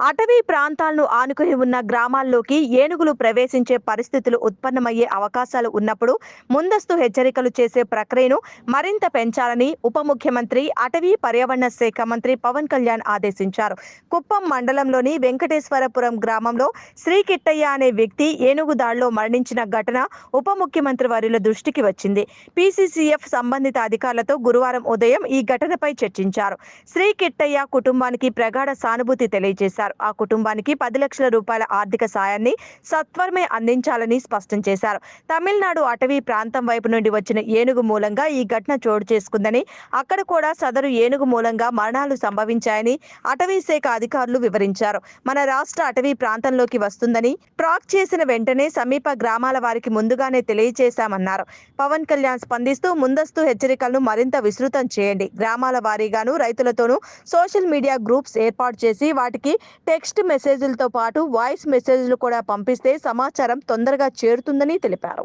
అటవీ ప్రాంతాలను ఆనుకుని ఉన్న గ్రామాల్లోకి ఏనుగులు ప్రవేశించే పరిస్థితులు ఉత్పన్నమయ్యే అవకాశాలు ఉన్నప్పుడు ముందస్తు హెచ్చరికలు చేసే ప్రక్రియను మరింత పెంచాలని ఉప ముఖ్యమంత్రి అటవీ పర్యావరణ శాఖ మంత్రి పవన్ కళ్యాణ్ ఆదేశించారు. కుప్పం మండలంలోని వెంకటేశ్వరపురం గ్రామంలో శ్రీ కిట్టయ్య అనే వ్యక్తి ఏనుగు దాడిలో మరణించిన ఘటన ఉప ముఖ్యమంత్రి వారిల దృష్టికి వచ్చింది. పీసీసీఎఫ్ సంబంధిత అధికారులతో గురువారం ఉదయం ఈ ఘటనపై చర్చించారు. శ్రీ కిట్టయ్య కుటుంబానికి ప్రగాఢ సానుభూతి తెలియజేశారు. ఆ కుటుంబానికి పది లక్షల రూపాయల ఆర్థిక సాయాన్ని సత్వరమే అందించాలని స్పష్టం చేశారు. తమిళనాడు అటవీ ప్రాంతం వైపు నుండి వచ్చిన ఏనుగు మూలంగా ఈ ఘటన చోటు చేసుకుందని అక్కడ కూడా సదరు ఏనుగు మూలంగా మరణాలు సంభవించాయని అటవీ శాఖ అధికారులు వివరించారు. మన రాష్ట్ర అటవీ ప్రాంతంలోకి వస్తుందని ట్రాక్ చేసిన వెంటనే సమీప గ్రామాల వారికి ముందుగానే తెలియజేశామన్నారు. పవన్ కళ్యాణ్ స్పందిస్తూ ముందస్తు హెచ్చరికలను మరింత విస్తృతం చేయండి. గ్రామాల వారీగాను రైతులతోనూ సోషల్ మీడియా గ్రూప్స్ ఏర్పాటు చేసి వాటికి టెక్స్ట్ మెసేజ్లతో పాటు వాయిస్ మెసేజ్లు కూడా పంపిస్తే సమాచారం తొందరగా చేరుతుందని తెలిపారు.